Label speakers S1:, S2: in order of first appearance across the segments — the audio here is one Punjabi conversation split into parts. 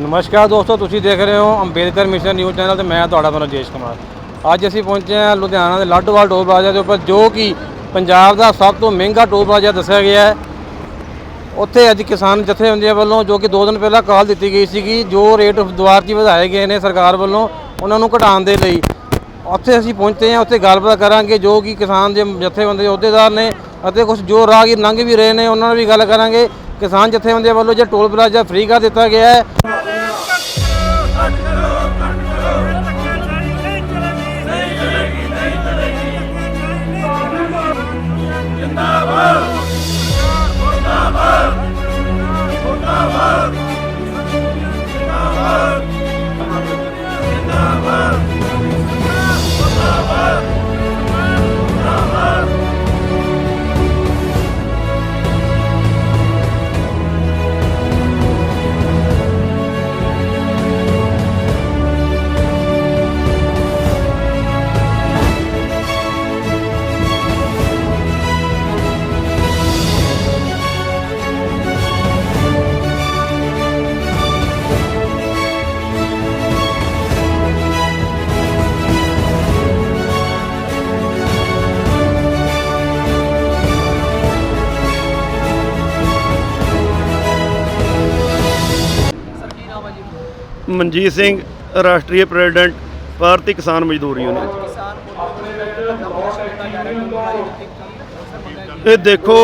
S1: ਨਮਸਕਾਰ ਦੋਸਤੋ, ਤੁਸੀਂ ਦੇਖ ਰਹੇ ਹੋ ਅੰਬੇਦਕਰ ਮਿਸ਼ਨ ਨਿਊਜ਼ ਚੈਨਲ ਤੇ ਮੈਂ ਤੁਹਾਡਾ ਬਨ ਰਜੇਸ਼ ਕੁਮਾਰ। ਅੱਜ ਅਸੀਂ ਪਹੁੰਚੇ ਹਾਂ ਲੁਧਿਆਣਾ ਦੇ ਲਾਡੋਵਾਲ ਟੋਲ ਪਲਾਜ਼ਾ ਦੇ ਉੱਪਰ, ਜੋ ਕਿ ਪੰਜਾਬ ਦਾ ਸਭ ਤੋਂ ਮਹਿੰਗਾ ਟੋਲ ਪਲਾਜ਼ਾ ਦੱਸਿਆ ਗਿਆ ਹੈ। ਉੱਥੇ ਅੱਜ ਕਿਸਾਨ ਜਥੇਬੰਦੀਆਂ ਵੱਲੋਂ, ਜੋ ਕਿ 2 ਦਿਨ ਪਹਿਲਾਂ ਕਾਲ ਦਿੱਤੀ ਗਈ ਸੀਗੀ, ਜੋ ਰੇਟ ਦੁਆਰ 'ਚ ਵਧਾਏ ਗਏ ਨੇ ਸਰਕਾਰ ਵੱਲੋਂ ਉਹਨਾਂ ਨੂੰ ਘਟਾਉਣ ਦੇ ਲਈ। ਉੱਥੇ ਅਸੀਂ ਪਹੁੰਚੇ ਹਾਂ, ਉੱਥੇ ਗੱਲਬਾਤ ਕਰਾਂਗੇ, ਜੋ ਕਿ ਕਿਸਾਨ ਦੇ ਜਥੇਬੰਦੀ ਦੇ ਅਹੁਦੇਦਾਰ ਨੇ ਅਤੇ ਕੁਝ ਜੋ ਰਾਹਗੀਰ ਲੰਘ ਵੀ ਰਹੇ ਨੇ, ਉਹਨਾਂ ਨਾਲ ਵੀ ਗੱਲ ਕਰਾਂਗੇ। ਕਿਸਾਨ ਜਥੇਬੰਦੀਆਂ ਵੱਲੋਂ ਜੇ ਟੋਲ ਪਲਾਜ਼ਾ ਫ੍ਰੀ ਕਰ ਦਿੱਤਾ ਗਿਆ ਹੈ
S2: ਮਨਜੀਤ ਸਿੰਘ, ਰਾਸ਼ਟਰੀ ਪ੍ਰੈਜ਼ੀਡੈਂਟ ਭਾਰਤੀ ਕਿਸਾਨ ਮਜ਼ਦੂਰ ਯੂਨੀਅਨ। ਇਹ ਦੇਖੋ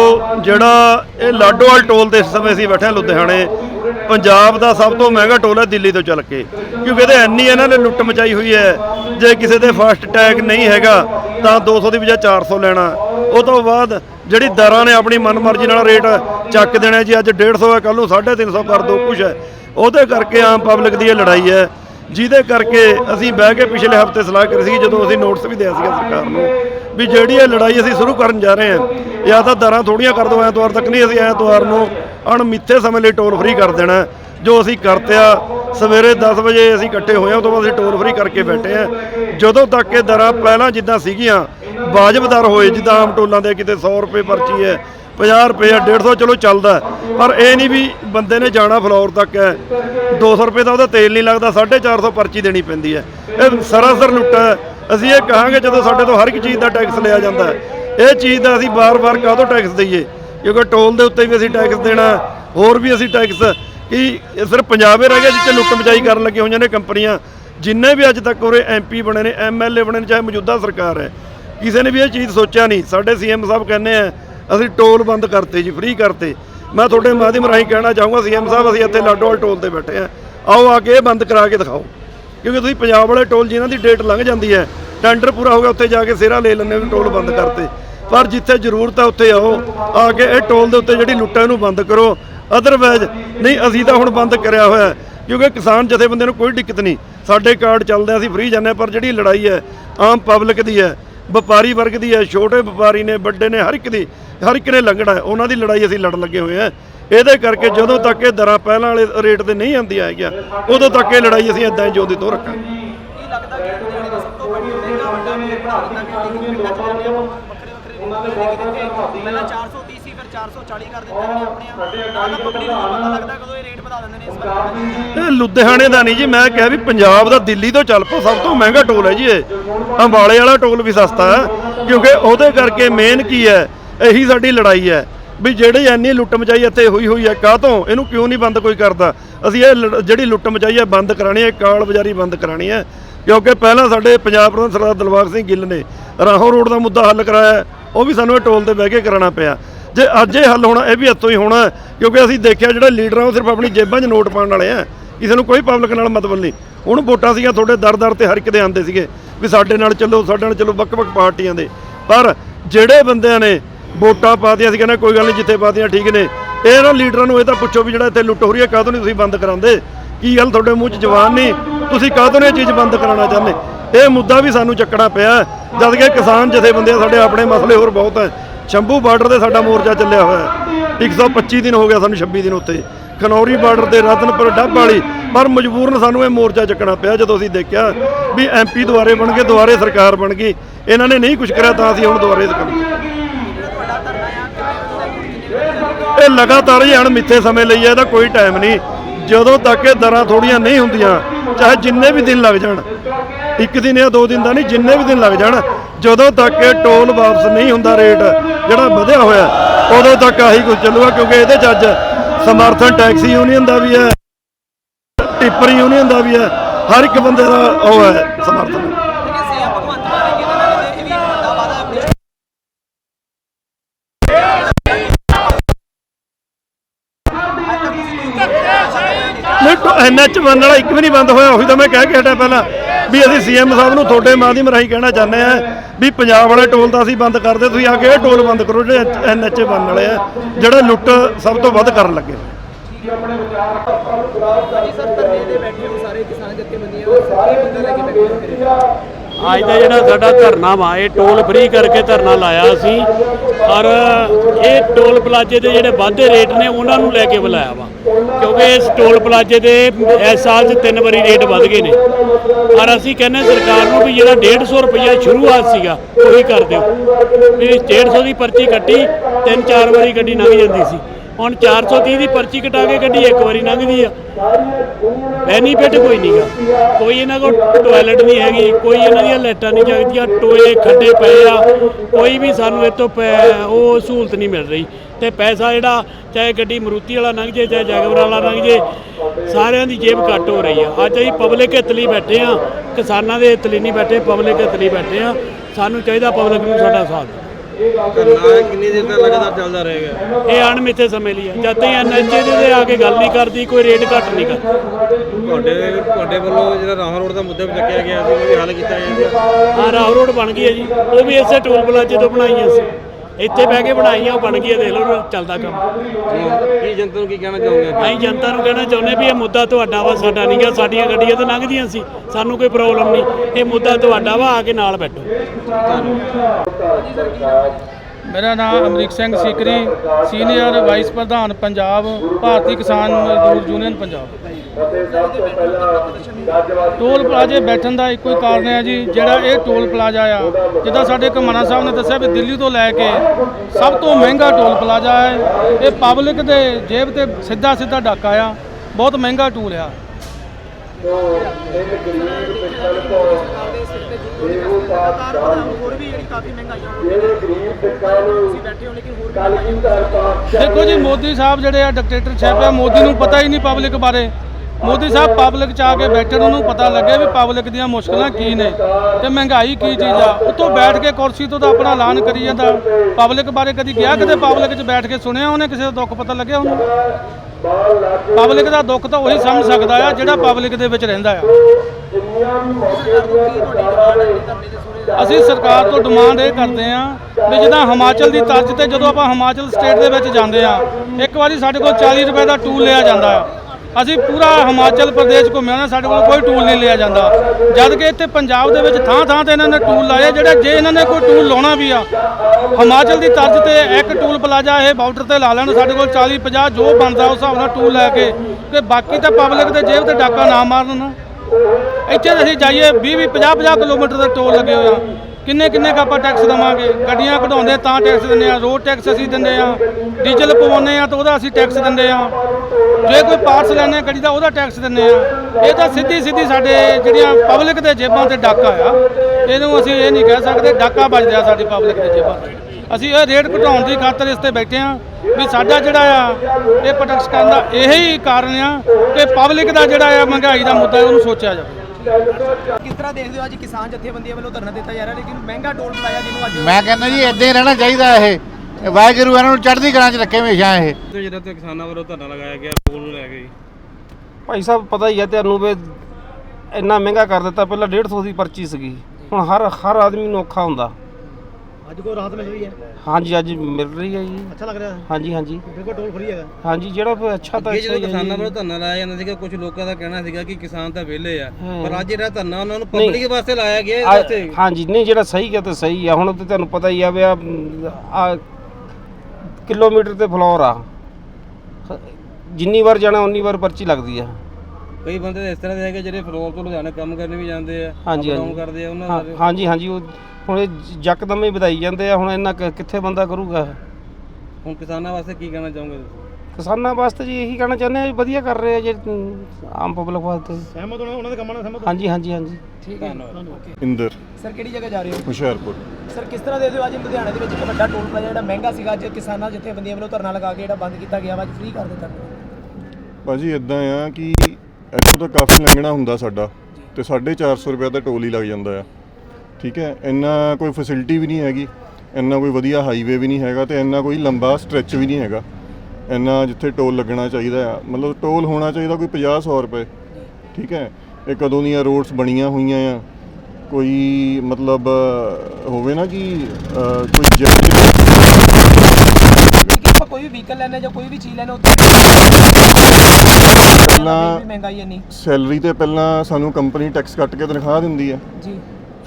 S2: ਜਿਹੜਾ ਇਹ ਲਾਡੋਵਾਲ ਟੋਲ ਦੇ ਸਮੇਂ ਅਸੀਂ ਬੈਠੇ ਹਾਂ ਲੁਧਿਆਣੇ ਪੰਜਾਬ ਦਾ ਸਭ ਤੋਂ ਮਹਿੰਗਾ ਟੋਲ ਹੈ ਦਿੱਲੀ ਤੋਂ ਚੱਲ ਕੇ, ਕਿਉਂਕਿ ਇਹਦੇ ਇੰਨੀ ਇਹਨਾਂ ਨੇ ਲੁੱਟ ਮਚਾਈ ਹੋਈ ਹੈ, ਜੇ ਕਿਸੇ ਦੇ ਫਾਸਟ ਟੈਗ ਨਹੀਂ ਹੈਗਾ, ਤਾਂ 200 ਦੀ ਬਜਾਏ 400 ਲੈਣਾ। ਉਹ ਤੋਂ ਬਾਅਦ ਜਿਹੜੀ ਦਰਾਂ ਨੇ ਆਪਣੀ ਮਨਮਰਜ਼ੀ ਨਾਲ ਰੇਟ ਚੱਕ ਦੇਣਾ ਜੀ, ਅੱਜ 150 ਹੈ ਕੱਲ ਨੂੰ 350 ਕਰ ਦੋ, ਕੁਛ ਹੈ। ਉਹਦੇ ਕਰਕੇ ਆਮ ਪਬਲਿਕ ਦੀ ਇਹ ਲੜਾਈ ਹੈ, ਜਿਹਦੇ ਕਰਕੇ ਅਸੀਂ ਬਹਿ ਕੇ ਪਿਛਲੇ ਹਫ਼ਤੇ ਸਲਾਹ ਕਰੀ ਸੀ, ਜਦੋਂ ਅਸੀਂ ਨੋਟਿਸ ਵੀ ਦਿਆ ਸੀਗਾ ਸਰਕਾਰ ਨੂੰ। ਵੀ ਜਿਹੜੀ ਇਹ ਲੜਾਈ ਅਸੀਂ ਸ਼ੁਰੂ ਕਰਨ ਜਾ ਰਹੇ ਹਾਂ, ਜਾਂ ਤਾਂ ਦਰਾਂ ਥੋੜੀਆਂ ਕਰ ਦੋ ਐਤਵਾਰ ਤੱਕ ਨਹੀਂ ਅਸੀਂ ਐਤਵਾਰ ਨੂੰ ਅਣਮਿੱਥੇ ਸਮੇਂ ਲਈ ਟੋਲ ਫ੍ਰੀ ਕਰ ਦੇਣਾ। ਜੋ ਅਸੀਂ ਕਰਤੇ ਸਵੇਰੇ 10 ਵਜੇ ਅਸੀਂ ਇਕੱਠੇ ਹੋਏ ਹਾਂ ਉਹ ਤੋਂ ਬਾਅਦ ਅਸੀਂ ਟੋਲ ਫ੍ਰੀ ਕਰਕੇ ਬੈਠੇ ਆ ਜਦੋਂ ਤੱਕ ਇਹ ਦਰਾਂ ਪਹਿਲਾਂ ਜਿੱਦਾਂ ਸੀਗੀਆਂ ਵਾਜਬ ਦਰ ਹੋਏ, ਜਿੱਦਾਂ ਆਮ ਟੋਲਾਂ ਦੇ ਕਿਤੇ 100 ਰੁਪਏ ਪਰਚੀ ਹੈ 50 ਰੁਪਏ 150 ਚਲੋ ਚੱਲਦਾ ਪਰ ਇਹ ਨਹੀਂ ਵੀ ਬੰਦੇ ਨੇ ਜਾਣਾ ਫਲੋਰ ਤੱਕ ਹੈ। 200 ਰੁਪਏ ਦਾ ਉਹਦਾ ਤੇਲ ਨਹੀਂ ਲੱਗਦਾ 450 ਪਰਚੀ ਦੇਣੀ ਪੈਂਦੀ ਹੈ। ਇਹ ਸਰਾਸਰ ਲੁੱਟ ਹੈ। ਅਸੀਂ ਇਹ ਕਹਾਂਗੇ ਜਦੋਂ ਸਾਡੇ ਤੋਂ ਹਰ ਇੱਕ ਚੀਜ਼ ਦਾ ਟੈਕਸ ਲਿਆ ਜਾਂਦਾ ਹੈ। ਇਹ ਚੀਜ਼ ਦਾ ਅਸੀਂ ਬਾਰ-ਬਾਰ ਕਾਹਤੋਂ ਟੈਕਸ ਦਈਏ? ਕਿਉਂਕਿ ਟੋਲ ਦੇ ਉੱਤੇ ਵੀ ਅਸੀਂ ਟੈਕਸ ਦੇਣਾ ਹੋਰ ਵੀ ਅਸੀਂ ਟੈਕਸ ਕਿ ਇਹ ਸਿਰਫ ਪੰਜਾਬ ਹੀ ਰਹਿ ਗਿਆ ਜਿੱਥੇ ਲੁੱਟ ਮਚਾਈ ਕਰਨ ਲੱਗੇ ਹੋਈਆਂ ਨੇ ਕੰਪਨੀਆਂ। ਜਿੰਨੇ ਵੀ ਅੱਜ ਤੱਕ ਉਰੇ ਐਮਪੀ ਬਣੇ ਨੇ ਐਮਐਲਏ ਬਣੇ ਨੇ, ਚਾਹੇ ਮੌਜੂਦਾ ਸਰਕਾਰ ਹੈ। ਕਿਸੇ ਨੇ ਵੀ ਇਹ ਚੀਜ਼ ਸੋਚਿਆ ਨਹੀਂ। ਸਾਡੇ ਸੀਐਮ ਸਾਹਿਬ ਕਹਿੰਦੇ ਆ, ਅਸੀਂ ਟੋਲ ਬੰਦ ਕਰਤੇ ਜੀ, ਫ੍ਰੀ ਕਰਤੇ। ਮੈਂ ਤੁਹਾਡੇ ਮਾਧਿਅਮ ਰਾਹੀਂ ਕਹਿਣਾ ਚਾਹੂੰਗਾ ਸੀਐਮ ਸਾਹਿਬ, ਅਸੀਂ ਇੱਥੇ ਲਾਡੋਵਾਲ ਟੋਲ ਤੇ ਬੈਠੇ ਆ। ਆਓ ਆ ਕੇ ਇਹ ਬੰਦ ਕਰਾ ਕੇ ਦਿਖਾਓ। ਕਿਉਂਕਿ ਤੁਸੀਂ ਪੰਜਾਬ ਵਾਲੇ ਟੋਲ ਜਿਨ੍ਹਾਂ ਦੀ ਡੇਟ ਲੰਘ ਜਾਂਦੀ ਹੈ ਟੈਂਡਰ ਪੂਰਾ ਹੋ ਗਿਆ ਉੱਥੇ ਜਾ ਕੇ ਸਿਹਰਾ ਲੈ ਲੈਂਦੇ ਵੀ ਟੋਲ ਬੰਦ ਕਰਤੇ। ਪਰ ਜਿੱਥੇ ਜ਼ਰੂਰਤ ਹੈ ਉੱਥੇ ਆਓ ਆ ਕੇ ਇਹ ਟੋਲ ਦੇ ਉੱਤੇ ਜਿਹੜੀ ਲੁੱਟਾਂ ਨੂੰ ਬੰਦ ਕਰੋ। ਅਦਰਵਾਇਜ਼ ਨਹੀਂ ਅਸੀਂ ਤਾਂ ਹੁਣ ਬੰਦ ਕਰਿਆ ਹੋਇਆ ਕਿਉਂਕਿ ਕਿਸਾਨ ਜਥੇਬੰਦੀਆਂ ਨੂੰ ਕੋਈ ਦਿੱਕਤ ਨਹੀਂ। ਸਾਡੇ ਕਾਰਡ ਚੱਲਦੇ ਅਸੀਂ ਫ੍ਰੀ ਜਾਂਦੇ ਹਾਂ, ਪਰ ਜਿਹੜੀ ਲੜਾਈ ਹੈ ਆਮ ਪਬਲਿਕ ਦੀ ਹੈ ਵਪਾਰੀ ਵਰਗ ਦੀ ਹੈ ਛੋਟੇ ਵਪਾਰੀ ਨੇ ਵੱਡੇ ਨੇ ਹਰ ਇੱਕ ਦੀ ਹਰ ਇੱਕ ਨੇ ਲੰਘਣਾ ਉਹਨਾਂ ਦੀ ਲੜਾਈ ਅਸੀਂ ਲੜਨ ਲੱਗੇ ਹੋਏ ਆ ਇਹਦੇ ਕਰਕੇ ਜਦੋਂ ਤੱਕ ਇਹ ਦਰਾਂ ਪਹਿਲਾਂ ਵਾਲੇ ਰੇਟ ਤੇ ਨਹੀਂ ਆਉਂਦੀ ਹੈਗੀਆਂ ਉਦੋਂ ਤੱਕ ਇਹ ਲੜਾਈ ਅਸੀਂ ਇਦਾਂ ਹੀ ਜਿਉਂਦੀ ਤੋਂ ਰੱਖਾਂਗੇ।
S3: ਕੀ ਲੱਗਦਾ ਕਿ ਲੁਧਿਆਣੇ ਦਾ ਸਭ ਤੋਂ ਵੱਡਾ ਮਹਿੰਗਾ ਵੱਡਾ ਟੋਲ ਬਣਾ ਦਿੱਤਾ ਗਿਆ ਕਿ ਪਿੰਡਾਂ 'ਚ ਜਾਂਦੇ ਆਪਾਂ ਵੱਖਰੇ ਵੱਖਰੇ ਰੇਟ ਦੇ ਦਿੱਤੇ ਪਹਿਲਾਂ 430 ਸੀ ਫਿਰ 440 ਕਰ ਦਿੱਤਾ ਨੇ ਆਪਣੀਆਂ ਨਾਲ ਤਾਂ ਪਬਲਿਕ ਨੂੰ ਪਤਾ ਲੱਗਦਾ ਕਦੋਂ ਇਹ ਰੇਟ ਵਧਾ ਦਿੰਦੇ ਨੇ ਇਸ ਵਾਰ
S2: ਇਹ ਲੁਧਿਆਣੇ ਦਾ ਨਹੀਂ ਜੀ ਮੈਂ ਕਿਹਾ ਵੀ ਪੰਜਾਬ ਦਾ ਦਿੱਲੀ ਤੋਂ ਚੱਲ ਪੋ ਸਭ ਤੋਂ ਮਹਿੰਗਾ ਟੋਲ ਹੈ ਜੀ ਇਹ। ਅੰਬਾਲੇ ਵਾਲਾ ਟੋਲ ਵੀ ਸਸਤਾ ਹੈ ਕਿਉਂਕਿ ਉਹਦੇ ਕਰਕੇ ਮੇਨ ਕੀ ਹੈ ਇਹੀ ਸਾਡੀ ਲੜਾਈ ਹੈ। ਵੀ ਜਿਹੜੀ ਇੰਨੀ ਲੁੱਟ ਮਚਾਈ ਇੱਥੇ ਹੋਈ ਹੋਈ ਹੈ ਕਾਹਤੋਂ ਇਹਨੂੰ ਕਿਉਂ ਨਹੀਂ ਬੰਦ ਕੋਈ ਕਰਦਾ? ਅਸੀਂ ਇਹ ਲੜ- ਜਿਹੜੀ ਲੁੱਟ ਮਚਾਈ ਹੈ ਬੰਦ ਕਰਾਣੀ ਹੈ ਕਾਲ ਬਜ਼ਾਰੀ ਬੰਦ ਕਰਾਣੀ ਹੈ ਕਿਉਂਕਿ ਪਹਿਲਾਂ ਸਾਡੇ ਪੰਜਾਬ ਪ੍ਰਧਾਨ ਸਰਦਾਰ ਦਿਲਬਾਗ ਸਿੰਘ ਗਿੱਲ ਨੇ ਰਾਹੋਂ ਰੋਡ ਦਾ ਮੁੱਦਾ ਹੱਲ ਕਰਾਇਆ ਹੈ, ਉਹ ਵੀ ਸਾਨੂੰ ਇਹ ਟੋਲ ਤੇ ਬਹਿ ਕੇ ਕਰਾਉਣਾ ਪਿਆ। ਜੇ ਅੱਜ ਇਹ ਹੱਲ ਹੋਣਾ ਇਹ ਵੀ ਇੱਥੋਂ ਹੀ ਹੋਣਾ ਹੈ, ਕਿਉਂਕਿ ਅਸੀਂ ਦੇਖਿਆ ਜਿਹੜਾ ਲੀਡਰ ਆ ਉਹ ਸਿਰਫ ਆਪਣੀ ਜੇਬਾਂ 'ਚ ਨੋਟ ਪਾਉਣ ਵਾਲੇ ਆ। ਕਿਸੇ ਨੂੰ ਕੋਈ ਪਬਲਿਕ ਨਾਲ ਮਤਲਬ ਨਹੀਂ। ਹੁਣ ਵੋਟਾਂ ਸੀਗੀਆਂ ਤੁਹਾਡੇ ਦਰ ਦਰ ਤੇ ਹਰ ਇੱਕ ਦੇ ਆਉਂਦੇ ਸੀਗੇ ਵੀ ਸਾਡੇ ਨਾਲ ਚੱਲੋ ਸਾਡੇ ਨਾਲ ਚੱਲੋ ਵੱਖ-ਵੱਖ ਪਾਰਟੀਆਂ ਦੇ। ਪਰ ਜਿਹੜੇ ਬੰਦਿਆਂ ਨੇ ਵੋਟਾਂ ਪਾਤੀਆਂ ਸੀ, ਕਹਿੰਦੇ ਕੋਈ ਗੱਲ ਨਹੀਂ, ਜਿੱਥੇ ਪਾਤੀਆਂ ਠੀਕ ਨੇ। ਇਹਨਾਂ ਲੀਡਰਾਂ ਨੂੰ ਇਹ ਤਾਂ ਪੁੱਛੋ ਵੀ ਜਿਹੜਾ ਇੱਥੇ ਲੁੱਟ ਹੋ ਰਹੀ ਹੈ, ਕਾਹਤੋਂ ਨਹੀਂ ਤੁਸੀਂ ਬੰਦ ਕਰਾਉਂਦੇ? ਕੀ ਗੱਲ ਤੁਹਾਡੇ ਮੂੰਹ 'ਚ ਜਵਾਨ ਨਹੀਂ? ਤੁਸੀਂ ਕਾਹਤੋਂ ਨਹੀਂ ਇਹ ਚੀਜ਼ ਬੰਦ ਕਰਾਉਣਾ ਚਾਹੁੰਦੇ? ਇਹ ਮੁੱਦਾ ਵੀ ਸਾਨੂੰ ਚੱਕਣਾ ਪਿਆ ਜਦ ਕਿ ਕਿਸਾਨ ਜਥੇਬੰਦੀਆਂ ਸਾਡੇ ਆਪਣੇ ਮਸਲੇ ਹੋਰ ਬਹੁਤ ਹੈ। ਸ਼ੰਭੂ ਬਾਰਡਰ ਤੇ ਸਾਡਾ ਮੋਰਚਾ ਚੱਲਿਆ ਹੋਇਆ ਹੈ। 125 ਦਿਨ ਹੋ ਗਿਆ ਸਾਨੂੰ 26 ਦਿਨ ਉੱਤੇ। ਖਨੌਰੀ ਬਾਰਡਰ ਤੇ ਰਤਨਪੁਰ ਡੱਬ ਵਾਲੀ, ਪਰ ਮਜਬੂਰਨ ਸਾਨੂੰ ਇਹ ਮੋਰਚਾ ਚੱਕਣਾ ਪਿਆ, ਜਦੋਂ ਅਸੀਂ ਦੇਖਿਆ ਵੀ ਐਮਪੀ ਦੁਆਰੇ ਬਣ ਗਏ, ਦੁਆਰੇ ਸਰਕਾਰ ਬਣ ਗਈ। ਇਹਨਾਂ ਨੇ ਨਹੀਂ ਕੁਝ ਕਰਿਆ ਤਾਂ ਅਸੀਂ ਹੁਣ ਦੁਆਰੇ ਕੰਮ
S3: ਜਿਹੜਾ ਤੁਹਾਡਾ ਧਰਨਾ ਆ ਕਿੰਨੇ ਵਜੇ ਤੱਕ ਕਿੰਨੇ ਵਜੇ ਤੱਕ
S2: ਇਹ ਲਗਾਤਾਰ ਹੀ ਅਣਮਿੱਥੇ ਸਮੇਂ ਲਈ ਹੈ, ਇਹਦਾ ਕੋਈ ਟਾਈਮ ਨਹੀਂ। ਜਦੋਂ ਤੱਕ ਇਹ ਦਰਾਂ ਥੋੜੀਆਂ ਨਹੀਂ ਹੁੰਦੀਆਂ, ਚਾਹੇ ਜਿੰਨੇ ਵੀ ਦਿਨ ਲੱਗ ਜਾਣ, ਇੱਕ ਦਿਨ ਜਾਂ ਦੋ ਦਿਨ ਦਾ ਨਹੀਂ, ਜਿੰਨੇ ਵੀ ਦਿਨ ਲੱਗ ਜਾਣ, ਜਦੋਂ ਤੱਕ ਇਹ ਟੋਲ ਵਾਪਸ ਨਹੀਂ ਹੁੰਦਾ ਰੇਟ ਜਿਹੜਾ ਵਧਿਆ ਹੋਇਆ, ਉਦੋਂ ਤੱਕ ਆਹੀ ਕੁਝ ਚੱਲੂਗਾ, ਕਿਉਂਕਿ ਇਹਦੇ 'ਚ ਅੱਜ ਸਮਰਥਨ ਟੈਕਸੀ ਯੂਨੀਅਨ ਦਾ ਵੀ ਹੈ, ਟਿੱਪਰ ਯੂਨੀਅਨ ਦਾ ਵੀ ਹੈ, ਹਰ ਇੱਕ ਬੰਦੇ ਦਾ ਉਹ ਹੈ ਸਮਰਥਨ। ਐਨਐਚ ਬਣਨ ਵਾਲਾ ਇੱਕ ਵੀ ਨਹੀਂ ਬੰਦ ਹੋਇਆ, ਉਹੀ ਤਾਂ ਮੈਂ ਕਹਿ ਕੇ ਹਟਿਆ ਪਹਿਲਾਂ ਵੀ ਅਸੀਂ ਸੀਐਮ ਸਾਹਿਬ ਨੂੰ ਤੁਹਾਡੇ ਮਾਧਿਅਮ ਰਾਹੀਂ ਕਹਿਣਾ ਚਾਹੁੰਦੇ ਆ ਵੀ ਪੰਜਾਬ ਵਾਲੇ ਟੋਲ ਤਾਂ ਅਸੀਂ ਬੰਦ ਕਰਦੇ ਤੁਸੀਂ ਆ ਕੇ ਇਹ ਟੋਲ ਬੰਦ ਕਰੋ, ਜਿਹੜੇ ਐਨਐਚ ਬਣਨ ਵਾਲੇ ਆ, ਜਿਹੜਾ ਲੁੱਟ ਸਭ ਤੋਂ ਵੱਧ ਕਰਨ ਲੱਗੇ।
S3: ਜੀ ਸਰ, ਧਰਨੇ ਦੇ ਬੈਠੇ ਹੋ ਸਾਰੇ ਕਿਸਾਨ ਜਥੇਬੰਦੀਆਂ, ਸਾਰੇ ਬੰਦੇ ਲੈ ਕੇ ਬੈਠੇ ਹੋ।
S4: ਅੱਜ ਦਾ ਜਿਹੜਾ ਸਾਡਾ ਧਰਨਾ ਵਾ, ਇਹ ਟੋਲ ਫ੍ਰੀ ਕਰਕੇ ਧਰਨਾ ਲਾਇਆ ਸੀ ਔਰ ਇਹ ਟੋਲ ਪਲਾਜ਼ੇ ਦੇ ਜਿਹੜੇ ਵਾਧੇ ਰੇਟ ਨੇ, ਉਹਨਾਂ ਨੂੰ ਲੈ ਕੇ ਬੁਲਾਇਆ ਵਾ। ਕਿਉਂਕਿ ਇਸ ਟੋਲ ਪਲਾਜ਼ੇ ਦੇ ਇਸ ਸਾਲ 'ਚ ਤਿੰਨ ਵਾਰੀ ਰੇਟ ਵੱਧ ਗਏ ਨੇ। ਔਰ ਅਸੀਂ ਕਹਿੰਦੇ ਸਰਕਾਰ ਨੂੰ ਵੀ ਜਿਹੜਾ 150 ਰੁਪਈਆ ਸ਼ੁਰੂਆਤ ਸੀਗਾ, ਉਹੀ ਕਰ ਦਿਓ। ਵੀ 150 ਦੀ ਪਰਚੀ ਕੱਟੀ, ਤਿੰਨ ਚਾਰ ਵਾਰੀ ਗੱਡੀ ਲੰਘ ਜਾਂਦੀ ਸੀ। ਹੁਣ 430 ਦੀ ਪਰਚੀ ਕਟਾ ਕੇ ਗੱਡੀ ਇੱਕ ਵਾਰੀ ਲੰਘਦੀ ਆ। ਬੈਨੀਫਿਟ ਕੋਈ ਨਹੀਂਗਾ ਕੋਈ ਇਹਨਾਂ ਕੋਲ ਟਾਇਲਟ ਨਹੀਂ ਹੈਗੀ, ਕੋਈ ਇਹਨਾਂ ਦੀਆਂ ਲਾਈਟਾਂ ਨਹੀਂ ਜਗਦੀਆਂ, ਟੋਏ ਖੱਡੇ ਪਏ ਆ, ਕੋਈ ਵੀ ਸਾਨੂੰ ਇਹ ਤੋਂ ਪੈ- ਉਹ ਸਹੂਲਤ ਨਹੀਂ ਮਿਲ ਰਹੀ। ਤੇ ਪੈਸਾ ਜਿਹੜਾ, ਚਾਹੇ ਗੱਡੀ ਮਰੂਤੀ ਵਾਲਾ ਲੰਘ ਜੇ, ਚਾਹੇ ਜੈਗਵਰ ਵਾਲਾ ਲੰਘ ਜੇ, ਸਾਰਿਆਂ ਦੀ ਜੇਬ ਘੱਟ ਹੋ ਰਹੀ ਆ। ਅੱਜ ਅਸੀਂ ਪਬਲਿਕ ਹਿੱਤ ਲਈ ਬੈਠੇ ਆ, ਕਿਸਾਨਾਂ ਦੇ ਹਿੱਤ ਲਈ ਨਹੀਂ ਬੈਠੇ ਪਬਲਿਕ ਹਿੱਤ ਲਈ ਬੈਠੇ ਆ। ਸਾਨੂੰ ਚਾਹੀਦਾ ਪਬਲਿਕ ਨੂੰ ਸਾਡਾ ਸਾਥ
S1: ਧਰਨਾ ਕਿੰਨੀ ਦੇਰ ਤੱਕ ਲਗਾਤਾਰ ਚੱਲਦਾ ਰਹੇਗਾ?
S4: ਇਹ ਅਣਮਿੱਥੇ ਸਮੇਂ ਲਈ ਆ ਜਦ ਤਾਈਂ ਐਨਐਚਏ ਦੇ ਆ ਕੇ ਗੱਲ ਨਹੀਂ ਕਰਦੀ ਕੋਈ ਰੇਟ ਘੱਟ ਨਹੀਂ ਕਰਦੀ।
S1: ਤੁਹਾਡੇ ਤੁਹਾਡੇ ਵੱਲੋਂ ਜਿਹੜਾ ਰਾਹ ਰੋਡ ਦਾ ਮੁੱਦਾ ਵੀ ਚੱਕਿਆ ਗਿਆ ਸੀ ਉਹ ਵੀ ਹੱਲ ਕੀਤਾ ਜਾਏਗਾ।
S4: ਹਾਂ ਰਾਹ ਰੋਡ ਬਣ ਗਈ ਹੈ ਜੀ। ਉਹ ਵੀ ਇਸੇ ਟੋਲ ਪਲਾਜ਼ੇ ਤੋਂ ਬਣਾਈਆਂ ਸੀ। ਇੱਥੇ ਬਹਿ ਕੇ ਬਣਾਈਆਂ ਉਹ ਬਣ ਗਈ ਹੈ ਦੇਖ ਲਓ ਚੱਲਦਾ ਕੰਮ।
S1: ਕੀ ਜਨਤਾ ਨੂੰ ਕੀ ਕਹਿਣਾ ਚਾਹੋਗੇ
S4: ਅਸੀਂ ਜਨਤਾ ਨੂੰ ਕਹਿਣਾ ਚਾਹੁੰਦੇ ਵੀ ਇਹ ਮੁੱਦਾ ਤੁਹਾਡਾ ਵਾ ਸਾਡਾ ਨਹੀਂ ਗਾ ਸਾਡੀਆਂ ਗੱਡੀਆਂ ਤਾਂ ਲੰਘਦੀਆਂ ਸੀ ਸਾਨੂੰ ਕੋਈ ਪ੍ਰੋਬਲਮ ਨਹੀਂ। ਇਹ ਮੁੱਦਾ ਤੁਹਾਡਾ ਵਾ ਆ ਕੇ ਨਾਲ ਬੈਠੋ।
S5: ਮੇਰਾ ਨਾਮ ਅਮਰੀਕ ਸਿੰਘ ਸੀਕਰੀ, ਸੀਨੀਅਰ ਵਾਈਸ ਪ੍ਰਧਾਨ ਪੰਜਾਬ, ਭਾਰਤੀ ਕਿਸਾਨ ਮਜ਼ਦੂਰ ਯੂਨੀਅਨ ਪੰਜਾਬ। ਟੋਲ ਪਲਾਜ਼ੇ ਬੈਠਣ ਦਾ ਇੱਕੋ ਹੀ ਕਾਰਨ ਹੈ ਜੀ, ਜਿਹੜਾ ਇਹ ਟੋਲ ਪਲਾਜ਼ਾ ਆ, ਜਿੱਦਾਂ ਸਾਡੇ ਕਮਾਨਾ ਸਾਹਿਬ ਨੇ ਦੱਸਿਆ ਵੀ ਦਿੱਲੀ ਤੋਂ ਲੈ ਕੇ ਸਭ ਤੋਂ ਮਹਿੰਗਾ ਟੋਲ ਪਲਾਜ਼ਾ ਹੈ, ਇਹ ਪਬਲਿਕ ਦੇ ਜੇਬ ਤੇ ਸਿੱਧਾ ਸਿੱਧਾ ਡਾਕਾ ਆ, ਬਹੁਤ ਮਹਿੰਗਾ ਟੂਲ ਆ।
S3: ਹੋਰ ਵੀ ਜਿਹੜੀ ਕਾਫੀ ਮਹਿੰਗਾਈਆਂ ਹੋ ਰਹੀਆਂ ਨੇ ਤੁਸੀਂ ਬੈਠੇ ਹੋ ਲੇਕਿਨ ਹੋਰ ਵੀ ਮਹਿੰਗਾਈਆਂ
S5: ਦੇਖੋ ਜੀ ਮੋਦੀ ਸਾਹਿਬ ਜਿਹੜੇ ਆ ਡਿਕਟੇਟਰਸ਼ਿਪ ਆ ਮੋਦੀ ਨੂੰ ਪਤਾ ਹੀ ਨਹੀਂ ਪਬਲਿਕ ਬਾਰੇ। ਮੋਦੀ ਸਾਹਿਬ ਪਬਲਿਕ ਚ ਆ ਕੇ ਬੈਠੇ ਨੂੰ ਉਹਨੂੰ ਪਤਾ ਲੱਗੇ ਵੀ ਪਬਲਿਕ ਦੀਆਂ ਮੁਸ਼ਕਲਾਂ ਕੀ ਨੇ ਤੇ ਮਹਿੰਗਾਈ ਕੀ ਚੀਜ਼ ਆ। ਉੱਥੋਂ ਬੈਠ ਕੇ ਕੁਰਸੀ ਤੋਂ ਤਾਂ ਆਪਣਾ ਐਲਾਨ ਕਰੀ ਜਾਂਦਾ। ਪਬਲਿਕ ਬਾਰੇ ਕਦੀ ਗਿਆ ਕਿਤੇ ਪਬਲਿਕ ਚ ਬੈਠ ਕੇ ਸੁਣਿਆ ਉਹਨੇ ਕਿਸੇ ਦਾ ਦੁੱਖ ਪਤਾ ਲੱਗਿਆ ਉਹਨੂੰ? ਪਬਲਿਕ ਦਾ ਦੁੱਖ ਤਾਂ ਉਹੀ ਸਮਝ ਸਕਦਾ ਆ ਜਿਹੜਾ ਪਬਲਿਕ ਦੇ ਵਿੱਚ ਰਹਿੰਦਾ ਆ। ਅਸੀਂ ਸਰਕਾਰ ਤੋਂ ਡਿਮਾਂਡ ਇਹ ਕਰਦੇ ਆ ਵੀ ਜਿੱਦਾਂ ਹਿਮਾਚਲ ਦੀ ਤਰਜ਼ ਤੇ ਜਦੋਂ ਆਪਾਂ ਹਿਮਾਚਲ ਸਟੇਟ ਦੇ ਵਿੱਚ ਜਾਂਦੇ ਆ, ਇੱਕ ਵਾਰੀ ਸਾਡੇ ਕੋਲ 40 ਰੁਪਏ ਦਾ ਟੂਲ ਲਿਆ ਜਾਂਦਾ ਆ। ਅਸੀਂ ਪੂਰਾ ਹਿਮਾਚਲ ਪ੍ਰਦੇਸ਼ ਘੁੰਮਿਆ ਨਾ ਸਾਡੇ ਕੋਲ ਕੋਈ ਟੂਲ ਨਹੀਂ ਲਿਆ ਜਾਂਦਾ। ਜਦ ਕਿ ਇੱਥੇ ਪੰਜਾਬ ਦੇ ਵਿੱਚ ਥਾਂ ਥਾਂ ਤੇ ਇਹਨਾਂ ਨੇ ਟੂਲ ਲਾਏ, ਜਿਹੜਾ ਜੇ ਇਹਨਾਂ ਨੇ ਕੋਈ ਟੂਲ ਲਾਉਣਾ ਵੀ ਆ, ਹਿਮਾਚਲ ਦੀ ਤਰਜ਼ ਤੇ ਇੱਕ ਟੂਲ ਪਲਾਜ਼ਾ ਇਹ ਬਾਰਡਰ ਤੇ ਲਾ ਲੈਣ, ਸਾਡੇ ਕੋਲ 40 50 ਜੋ ਬਣਦਾ ਉਸ ਹਿਸਾਬ ਨਾਲ ਟੂਲ ਲੈ ਕੇ, ਤੇ ਬਾਕੀ ਤਾਂ ਪਬਲਿਕ ਦੇ ਜੇਬ ਤੇ ਡਾਕਾ ਨਾ ਮਾਰਨ। ਇੱਥੇ ਤਾਂ ਅਸੀਂ ਜਾਈਏ 20 20 50 50 ਕਿਲੋਮੀਟਰ ਦਾ ਟੋਲ ਲੱਗੇ ਹੋਏ ਆ। ਕਿੰਨੇ ਕਿੰਨੇ ਕੁ ਆਪਾਂ ਟੈਕਸ ਦੇਵਾਂਗੇ? ਗੱਡੀਆਂ ਕਢਾਉਂਦੇ ਤਾਂ ਟੈਕਸ ਦਿੰਦੇ ਆ ਰੋਡ ਟੈਕਸ ਅਸੀਂ ਦਿੰਦੇ ਆ ਡੀਜ਼ਲ ਪਵਾਉਂਦੇ ਆ ਤਾਂ ਉਹਦਾ ਅਸੀਂ ਟੈਕਸ ਦਿੰਦੇ ਆ। ਜੇ ਕੋਈ ਪਾਰਟਸ ਲੈਣੇ ਗੱਡੀ ਦਾ, ਉਹਦਾ ਟੈਕਸ ਦਿੰਦੇ ਆ। ਇਹ ਤਾਂ ਸਿੱਧੀ ਸਿੱਧੀ ਸਾਡੇ ਜਿਹੜੀਆਂ ਪਬਲਿਕ ਦੇ ਜੇਬਾਂ ਤੇ ਡਾਕਾ ਆ। ਇਹਨੂੰ ਅਸੀਂ ਇਹ ਨਹੀਂ ਕਹਿ ਸਕਦੇ, ਡਾਕਾ ਵੱਜਦਾ ਸਾਡੀ ਪਬਲਿਕ ਦੇ ਜੇਬਾਂ ਤੇ। ਅਸੀਂ ਇਹ ਰੇਟ ਘਟਾਉਣ ਦੀ ਖਾਤਰ ਇਸ ਤੇ ਬੈਠੇ ਆ ਵੀ ਸਾਡਾ ਜਿਹੜਾ ਆ ਇਹ ਪ੍ਰੋਟੈਕਟ ਕਰਨ ਦਾ ਇਹੀ ਕਾਰਨ ਆ ਕਿ ਪਬਲਿਕ ਦਾ ਜਿਹੜਾ ਆ ਮਹਿੰਗਾਈ ਦਾ ਮੁੱਦਾ ਉਹਨੂੰ ਸੋਚਿਆ ਜਾਵੇ।
S3: ਕਿਸ ਤਰ੍ਹਾਂ ਦੇਖਦੇ ਹੋ ਅੱਜ ਕਿਸਾਨ ਜਥੇਬੰਦੀਆਂ ਵੱਲੋਂ ਧਰਨਾ ਦਿੱਤਾ ਜਾ ਰਿਹਾ ਲੇਕਿਨ ਮਹਿੰਗਾ ਟੋਲ ਪਲਾਜ਼ਾ ਜਿਹਨੂੰ ਅੱਜ
S6: ਮੈਂ ਕਹਿੰਦਾ ਜੀ ਇਦਾਂ ਹੀ ਰਹਿਣਾ ਚਾਹੀਦਾ ਇਹ। ਵਾਹਿਗੁਰੂ ਇਹਨਾਂ ਨੂੰ ਚੜ੍ਹਦੀ ਕਲਾਂ 'ਚ ਰੱਖੇ ਹਮੇਸ਼ਾ ਇਹ।
S1: ਜਿਹੜਾ ਤੇ ਕਿਸਾਨਾਂ ਵੱਲੋਂ ਧਰਨਾ ਲਗਾਇਆ ਗਿਆ ਟੋਲ ਨੂੰ ਲੈ ਕੇ।
S7: ਭਾਈ ਸਾਹਿਬ ਪਤਾ ਹੀ ਹੈ ਤੁਹਾਨੂੰ ਵੀ ਇੰਨਾ ਮਹਿੰਗਾ ਕਰ ਦਿੱਤਾ ਪਹਿਲਾਂ 150 ਦੀ ਪਰਚੀ ਸੀਗੀ। ਹੁਣ ਹਰ ਹਰ ਆਦਮੀ ਨੂੰ ਔਖਾ ਹੁੰਦਾ।
S3: ਅੱਜ ਕੋਈ ਰਾਹਤ ਮਿਲ ਰਹੀ ਹੈ?
S7: ਹਾਂਜੀ ਅੱਜ ਮਿਲ ਰਹੀ ਹੈ ਜੀ।
S3: ਅੱਛਾ ਲੱਗ ਰਿਹਾ? ਹੈ
S7: ਹਾਂਜੀ ਹਾਂਜੀ।
S3: ਬਿਲਕੁਲ ਟੋਲ ਫਰੀ ਹੈਗਾ।
S7: ਹਾਂਜੀ ਜਿਹੜਾ ਅੱਛਾ ਤਾਂ
S1: ਅੱਗੇ
S7: ਅੱਛਾ
S1: ਜਦੋਂ
S7: ਹੀ ਹੈ
S1: ਕਿਸਾਨਾਂ
S7: ਜੀ।
S1: ਵੱਲੋਂ ਧਰਨਾ ਲਾਇਆ ਜਾਂਦਾ ਸੀਗਾ ਕੁਝ ਲੋਕਾਂ ਦਾ ਕਹਿਣਾ ਸੀਗਾ ਕਿ ਕਿਸਾਨ ਤਾਂ ਵਿਹਲੇ ਆ।
S7: ਹਾਂ।
S1: ਪਰ ਅੱਜ ਜਿਹੜਾ ਧਰਨਾ ਉਹਨਾਂ ਨੂੰ
S7: ਨਹੀਂ।
S1: ਪਬਲਿਕ ਵਾਸਤੇ ਲਾਇਆ ਗਿਆ
S7: ਆ-
S1: ਇਹਦੇ ਵਾਸਤੇ
S7: ਹਾਂਜੀ ਨਹੀਂ ਜਿਹੜਾ ਸਹੀ ਹੈ ਤਾਂ ਸਹੀ ਆ। ਹੁਣ ਤੇ ਤੁਹਾਨੂੰ ਪਤਾ ਹੀ ਆ ਵੀ ਆ ਆ ਕਿਲੋਮੀਟਰ ਤੇ ਫਲੋਰ ਆ। ਜਿੰਨੀ ਵਾਰ ਜਾਣਾ ਉਨੀ ਵਾਰ ਪਰਚੀ ਲੱਗਦੀ ਆ।
S1: ਕਈ ਬੰਦੇ ਤਾਂ ਇਸ ਤਰ੍ਹਾਂ ਦੇ ਹੈਗੇ ਜਿਹੜੇ ਫਲੋਰ ਤੋਂ ਲੁਧਿਆਣੇ ਕੰਮ ਕਰਨ ਵੀ ਜਾਂਦੇ ਆ
S7: ਹਾਂਜੀ,
S1: up down
S7: ਹਾਂਜੀ।
S1: ਕਰਦੇ ਆ ਉਹਨਾਂ
S7: ਹਾਂ-
S1: ਦਾ
S7: ਹਾਂਜੀ ਹਾਂਜੀ ਉਹ ਹੁਣ ਇਹ ਯਕਦਮ ਹੀ ਵਧਾਈ ਜਾਂਦੇ ਆ ਹੁਣ ਇਹਨਾਂ ਕ- ਕਿੱਥੇ ਬੰਦਾ ਕਰੂਗਾ
S1: ਹੁਣ ਕਿਸਾਨਾਂ ਵਾਸਤੇ ਕੀ ਕਹਿਣਾ ਚਾਹੋਗੇ ਤੁਸੀਂ?
S7: ਕਿਸਾਨਾਂ ਵਾਸਤੇ ਜੀ ਇਹੀ ਕਹਿਣਾ ਚਾਹੁੰਦੇ ਆ ਵੀ ਵਧੀਆ ਕਰ ਰਹੇ ਆ ਜੇ ਅਮ, ਆਮ ਪਬਲਿਕ ਵਾਸਤੇ।
S1: ਸਹਿਮਤ ਹੋਣਾ ਉਹਨਾਂ ਦੇ ਕੰਮਾਂ ਨਾਲ ਸਹਿਮਤ
S7: ਹਾਂਜੀ ਹਾਂਜੀ ਹਾਂਜੀ।
S3: ਠੀਕ ਹੈ।
S8: ਇੰਦਰ।
S3: ਸਰ ਕਿਹੜੀ ਜਗ੍ਹਾ ਜਾ ਰਹੇ ਹੋ?
S8: ਹੁਸ਼ਿਆਰਪੁਰ।
S3: ਸਰ ਕਿਸ ਤਰ੍ਹਾਂ ਦੇ ਦਿਓ ਅੱਜ ਲੁਧਿਆਣਾ ਦੇ ਵਿੱਚ ਇੱਕ ਵੱਡਾ ਟੋਲ ਪਲਾਜ਼ਾ ਜਿਹੜਾ ਮਹਿੰਗਾ ਸੀਗਾ ਅੱਜ ਕਿਸਾਨਾਂ ਜਥੇਬੰਦੀਆਂ ਵੱਲੋਂ ਧਰਨਾ ਲਗਾ ਕੇ ਜਿਹੜਾ ਬੰਦ ਕੀਤਾ ਗਿਆ ਵਾ ਅੱਜ ਫ੍ਰੀ ਕਰ ਦਿੱਤਾ?
S8: ਭਾਜੀ ਇਦਾਂ ਆ ਕਿ ਇੱਥੋਂ ਤਾਂ ਕਾਫੀ ਲੰਘਣਾ ਹੁੰਦਾ ਸਾਡਾ ਤੇ 450 ਰੁਪਏ ਦਾ ਟੋਲ ਹੀ ਲੱਗ ਜਾਂਦਾ ਆ। ਠੀਕ ਹੈ? ਇੰਨਾ ਕੋਈ ਫੈਸਿਲਿਟੀ ਵੀ ਨਹੀਂ ਹੈਗੀ ਇੰਨਾ ਕੋਈ ਵਧੀਆ ਹਾਈਵੇ ਵੀ ਨਹੀਂ ਹੈਗਾ ਤੇ ਇੰਨਾ ਕੋਈ ਲੰਬਾ ਸਟ੍ਰੈਚ ਵੀ ਨਹੀਂ ਹੈਗਾ। ਇੰਨਾ ਜਿੱਥੇ ਟੋਲ ਲੱਗਣਾ ਚਾਹੀਦਾ ਆ। ਮਤਲਬ ਟੋਲ ਹੋਣਾ ਚਾਹੀਦਾ ਕੋਈ 50 100 ਰੁਪਏ। ਠੀਕ ਹੈ? ਇਹ ਕਦੋਂ ਦੀਆਂ ਰੋਡਸ ਬਣੀਆਂ ਹੋਈਆਂ ਆ? ਕੋਈ ਮਤਲਬ ਹੋਵੇ ਨਾ ਕਿ ਕੋਈ
S3: ਆਪਾਂ ਕੋਈ ਵੀ ਵਹੀਕਲ ਲੈਣੇ ਜਾਂ ਕੋਈ ਵੀ ਚੀਜ਼ ਲੈਣੇ ਉੱਥੇ
S8: ਪਹਿਲਾਂ
S3: ਮਹਿੰਗਾਈ ਇੰਨੀ।
S8: ਸੈਲਰੀ ਤੇ ਪਹਿਲਾਂ ਸਾਨੂੰ ਕੰਪਨੀ ਟੈਕਸ ਕੱਟ ਕੇ ਤਨਖਾਹ ਦਿੰਦੀ ਆ
S3: ਜੀ।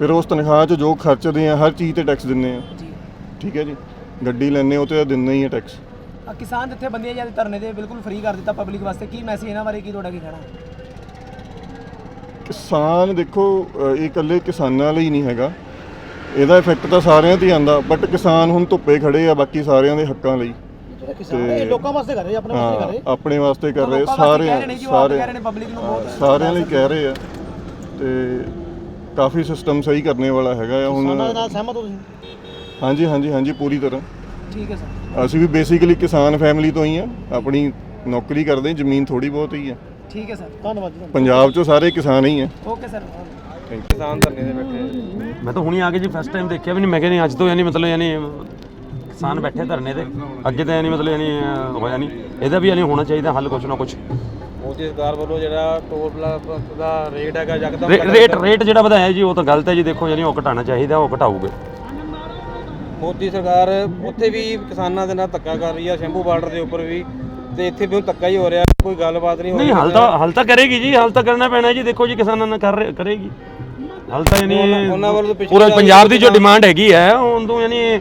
S8: ਫਿਰ ਉਸ ਤਨਖਾਹ 'ਚ ਜੋ ਖਰਚਦੇ ਆ ਹਰ ਚੀਜ਼ ਤੇ ਟੈਕਸ ਦਿੰਦੇ ਆ।
S3: ਜੀ।
S8: ਠੀਕ ਹੈ ਜੀ? ਗੱਡੀ ਲੈਣੇ ਉਹ ਤੇ ਦਿੰਦੇ ਹੀ ਆ ਟੈਕਸ
S3: ਆ ਕਿਸਾਨ ਜਥੇਬੰਦੀਆਂ ਜਾਂ ਧਰਨੇ ਦੇ ਬਿਲਕੁਲ ਫ੍ਰੀ ਕਰ ਦਿੱਤਾ ਪਬਲਿਕ ਵਾਸਤੇ। ਕੀ ਮੈਸੇਜ ਇਹਨਾਂ ਬਾਰੇ ਕੀ ਤੁਹਾਡਾ ਕੀ ਕਹਿਣਾ?
S8: ਕਿਸਾਨ ਦੇਖੋ ਅ, ਇਹ ਇਕੱਲੇ ਕਿਸਾਨਾਂ ਲਈ ਨਹੀਂ ਹੈਗਾ। ਇਹਦਾ ਇਫੈਕਟ ਤਾਂ ਸਾਰਿਆਂ ਤੇ ਹੀ ਆਂਦਾ ਬਟ ਕਿਸਾਨ ਹੁਣ ਧੁੱਪੇ ਖੜੇ ਆ ਬਾਕੀ ਸਾਰਿਆਂ ਦੇ ਹੱਕਾਂ ਲਈ। ਤੇ
S3: ਲੋਕਾਂ ਵਾਸਤੇ ਕਰ ਰਹੇ ਆਪਣੇ
S8: ਹਾਂ ਆਪਣੇ ਵਾਸਤੇ ਕਰ ਰਹੇ
S3: ਲੋਕਾਂ ਵਾਸਤੇ
S8: ਸਾਰੇ
S3: ਕਹਿ ਰਹੇ ਨੇ ਜੀ, ਉਹ ਆਪ
S8: ਸਾਰੇ
S3: ਕਹਿ ਰਹੇ ਨੇ public ਨੂੰ ਬਹੁਤ
S8: ਸਾਰਿਆਂ ਲਈ ਕਹਿ ਰਹੇ ਆ। ਤੇ ਕਾਫੀ ਸਿਸਟਮ ਸਹੀ ਕਰਨੇ ਵਾਲਾ ਹੈਗਾ ਆ ਹੁਣ।
S3: ਸਹਿਮਤ ਹੋ ਤੁਸੀਂ?
S8: ਹਾਂਜੀ ਹਾਂਜੀ ਹਾਂਜੀ ਪੂਰੀ ਤਰ੍ਹਾਂ।
S3: ਠੀਕ ਹੈ ਸਰ।
S8: ਅਸੀਂ ਵੀ ਬੇਸਿਕਲੀ ਕਿਸਾਨ ਫੈਮਿਲੀ ਤੋਂ ਹੀ ਆ। ਆਪਣੀ ਨੌਕਰੀ ਕਰਦੇ ਜ਼ਮੀਨ ਥੋੜੀ ਬਹੁਤ ਹੀ ਆ।
S3: ਠੀਕ ਹੈ ਸਰ ਧੰਨਵਾਦ ਜੀ
S8: ਪੰਜਾਬ 'ਚੋਂ ਸਾਰੇ ਕਿਸਾਨ ਹੀ ਆ।
S3: ਓਕੇ ਸਰ
S1: ਕਿਸਾਨ ਧਰਨੇ ਦੇ ਬੈਠੇ
S9: ਮੈਂ ਤਾਂ ਹੁਣੀ ਆ ਕੇ ਜੀ ਫਸਟ ਟਾਈਮ ਦੇਖਿਆ ਵੀ ਨਹੀਂ ਮੈਂ ਕਿਹਾ ਨਹੀਂ ਅੱਜ ਤੋਂ ਯਾਨੀ ਮਤਲਬ ਯਾਨੀ ਕਿਸਾਨ ਬੈਠੇ ਧਰਨੇ ਤੇ। ਅੱਗੇ ਤਾਂ ਯਾਨੀ ਮਤਲਬ ਯਾਨੀ ਅਹ, ਹੋਇਆ ਨਹੀਂ ਇਹਦਾ ਵੀ ਯਾਨੀ ਹੋਣਾ ਚਾਹੀਦਾ ਹੱਲ ਕੁਛ ਨਾ ਕੁਛ।
S1: ਮੋਦੀ ਸਰਕਾਰ ਵੱਲੋਂ ਜਿਹੜਾ ਟੋਲ ਪਲਾਜ਼ਾ ਦਾ ਰੇਟ ਹੈਗਾ ਯਕਦਮ
S9: ਰੇ- ਰੇਟ ਰੇਟ ਜਿਹੜਾ ਵਧਾਇਆ ਜੀ ਉਹ ਤਾਂ ਗਲਤ ਹੈ ਜੀ ਦੇਖੋ ਯਾਨੀ ਉਹ ਘਟਾਉਣਾ ਚਾਹੀਦਾ ਉਹ ਘਟਾਊਗੇ।
S1: ਮੋਦੀ ਸਰਕਾਰ ਉੱਥੇ ਵੀ ਕਿਸਾਨਾਂ ਦੇ ਨਾਲ ਧੱਕਾ ਕਰ ਰਹੀ ਆ ਸ਼ੰਭੂ ਬਾਰਡਰ ਦੇ ਉੱਪਰ ਵੀ ਤੇ ਇੱਥੇ ਵੀ ਹੁਣ ਧੱਕਾ ਹੀ ਹੋ ਰਿਹਾ ਕੋਈ ਗੱਲਬਾਤ ਨਹੀਂ ਹੋ
S9: ਨਹੀਂ ਹੱਲ ਤਾਂ ਹੱਲ ਤਾਂ ਕਰੇਗੀ ਜੀ ਹੱਲ ਤਾਂ ਕਰਨਾ ਪੈਣਾ ਜੀ ਦੇਖੋ ਜੀ ਕਿਸਾਨਾਂ ਨਾਲ ਕਰ ਰਹੇ- ਕਰੇਗੀ। ਹੱਲ ਤਾਂ ਯਾਨੀ
S1: ਉਹਨਾਂ- ਉਹਨਾਂ ਵੱਲੋਂ ਤਾਂ ਪਿਛਲੀ
S9: ਪੂਰਾ
S1: ਵਾਰ
S9: ਪੰਜਾਬ ਦੀ ਜੋ ਡਿਮਾਂਡ ਹੈਗੀ ਹੈ ਉਹ ਤੋਂ ਯਾਨੀ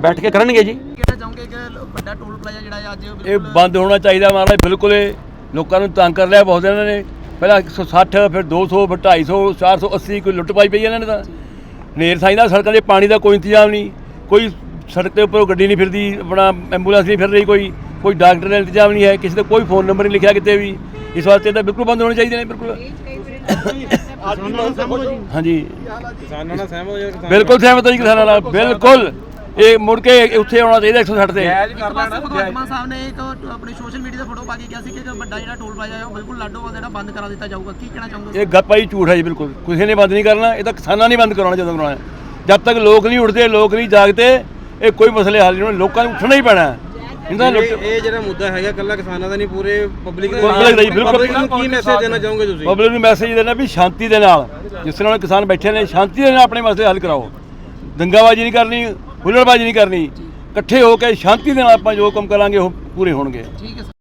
S9: ਬੈਠ ਕੇ ਕਰਨਗੇ ਜੀ।
S3: ਕਿਹੜਾ ਚਾਹੋਗੇ ਕਿ ਵੱਡਾ ਟੋਲ ਪਲਾਜ਼ਾ ਜਿਹੜਾ ਹੈ ਅੱਜ
S10: ਇਹ ਬੰਦ ਹੋਣਾ ਚਾਹੀਦਾ ਮਹਾਰਾਜ ਬਿਲਕੁਲ ਇਹ ਲੋਕਾਂ ਨੂੰ ਤੰਗ ਕਰ ਲਿਆ ਬਹੁਤ ਇਹਨਾਂ ਨੇ। ਪਹਿਲਾਂ 160 ਫਿਰ 200 ਫਿਰ 250 480 ਕੋਈ ਲੁੱਟ ਪਾਈ ਪਈ ਇਹਨਾਂ ਨੇ ਤਾਂ। ਨੇਰ ਸਾਈਂ ਦਾ ਸੜਕਾਂ 'ਤੇ ਪਾਣੀ ਦਾ ਕੋਈ ਇੰਤਜ਼ਾਮ ਨਹੀਂ। ਕੋਈ ਸੜਕ ਦੇ ਉੱਪਰ ਗੱਡੀ ਨਹੀਂ ਫਿਰਦੀ ਆਪਣਾ ਐਂਬੂਲੈਂਸ ਨਹੀਂ ਫਿਰ ਰਹੀ ਕੋਈ। ਕੋਈ ਡਾਕਟਰ ਦਾ ਇੰਤਜ਼ਾਮ ਨਹੀਂ ਹੈ ਕਿਸੇ ਦਾ ਕੋਈ ਫੋਨ ਨੰਬਰ ਨਹੀਂ ਲਿਖਿਆ ਕਿਤੇ ਵੀ। ਇਸ ਵਾਸਤੇ ਤਾਂ ਬਿਲਕੁਲ ਬੰਦ ਹੋਣੇ ਚਾਹੀਦੇ ਨੇ ਬਿਲਕੁਲ। ਹਾਂਜੀ
S1: ਕਿਸਾਨਾਂ ਨਾਲ ਸਹਿਮਤ ਹੋ
S10: ਬਿਲਕੁਲ ਸਹਿਮਤ ਹਾਂ ਜੀ ਕਿਸਾਨਾਂ ਨਾਲ ਬਿਲਕੁਲ। ਇਹ ਮੁੜ ਕੇ ਉੱਥੇ ਆਉਣਾ ਚਾਹੀਦਾ 160 ਤੇ
S3: ਇੱਕ ਪਾਸੇ ਭਗਵੰਤ ਮਾਨ ਸਾਹਿਬ ਨੇ ਇੱਕ ਆਪਣੀ ਸੋਸ਼ਲ ਮੀਡੀਆ ਤੇ ਫੋਟੋ ਪਾ ਕੇ ਕਿਹਾ ਸੀ ਕਿ ਜੋ ਵੱਡਾ ਜਿਹੜਾ ਟੋਲ ਪਲਾਜ਼ਾ ਹੈ ਉਹ ਬਿਲਕੁਲ ਲਾਡੋਵਾਲ ਦਾ ਜਿਹੜਾ ਬੰਦ ਕਰਾ ਦਿੱਤਾ ਜਾਊਗਾ। ਕੀ ਕਹਿਣਾ ਚਾਹੋਗੇ?
S10: ਇਹ ਗੱਪਾ ਹੀ ਝੂਠ ਹੈ ਜੀ ਬਿਲਕੁਲ। ਕਿਸੇ ਨੇ ਬੰਦ ਨਹੀਂ ਕਰਨਾ ਇਹ ਤਾਂ ਕਿਸਾਨਾਂ ਨੇ ਬੰਦ ਕਰਾਉਣਾ ਜਦੋਂ ਕਰਾਉਣਾ ਜਦ ਤੱਕ ਲੋਕ ਨਹੀਂ ਉੱਠਦੇ ਲੋਕ ਨਹੀਂ ਜਾਗਦੇ ਇਹ ਕੋਈ ਮਸਲੇ ਹੱਲ ਨਹੀਂ ਹੋਣੇ। ਲੋਕਾਂ ਨੂੰ ਉੱਠਣਾ ਹੀ ਪੈਣਾ ਹੈ। ਇਹਨਾਂ ਦਾ
S1: ਇਹ ਜਿਹੜਾ ਮੁੱਦਾ ਹੈਗਾ ਕੱਲਾ ਕਿਸਾਨਾਂ ਦਾ ਨਹੀਂ ਪੂਰੇ ਪਬਲਿਕ ਦਾ
S10: Public ਦਾ ਹੀ, ਬਿਲਕੁਲ।
S1: Public ਨੂੰ ਕੀ ਮੈਸੇਜ ਦੇਣਾ ਚਾਹੋਗੇ ਤੁਸੀਂ?
S10: ਪਬਲਿਕ ਨੂੰ ਮੈਸੇਜ ਦੇਣਾ ਵੀ ਸ਼ਾਂਤੀ ਦੇ ਨਾਲ ਜਿਸ ਤਰ੍ਹਾਂ ਹੁਣ ਕਿਸਾਨ ਬੈਠੇ ਨੇ ਸ਼ਾਂਤੀ ਦੇ ਨਾਲ ਆਪਣੇ ਮਸਲੇ ਹੱਲ ਕਰਾਓ। ਦੰਗਾਬਾਜ਼ੀ ਨਹੀਂ ਕਰਨੀ ਹੁੱਲੜਬਾਜ਼ੀ ਨਹੀਂ ਕਰਨੀ। ਇਕੱਠੇ ਹੋ ਕੇ ਸ਼ਾਂਤੀ ਦੇ ਨਾਲ ਆਪਾਂ ਜੋ ਕੰਮ ਕਰਾਂਗੇ ਉਹ ਪੂਰੇ ਹੋਣਗੇ।
S3: ਠੀਕ ਹੈ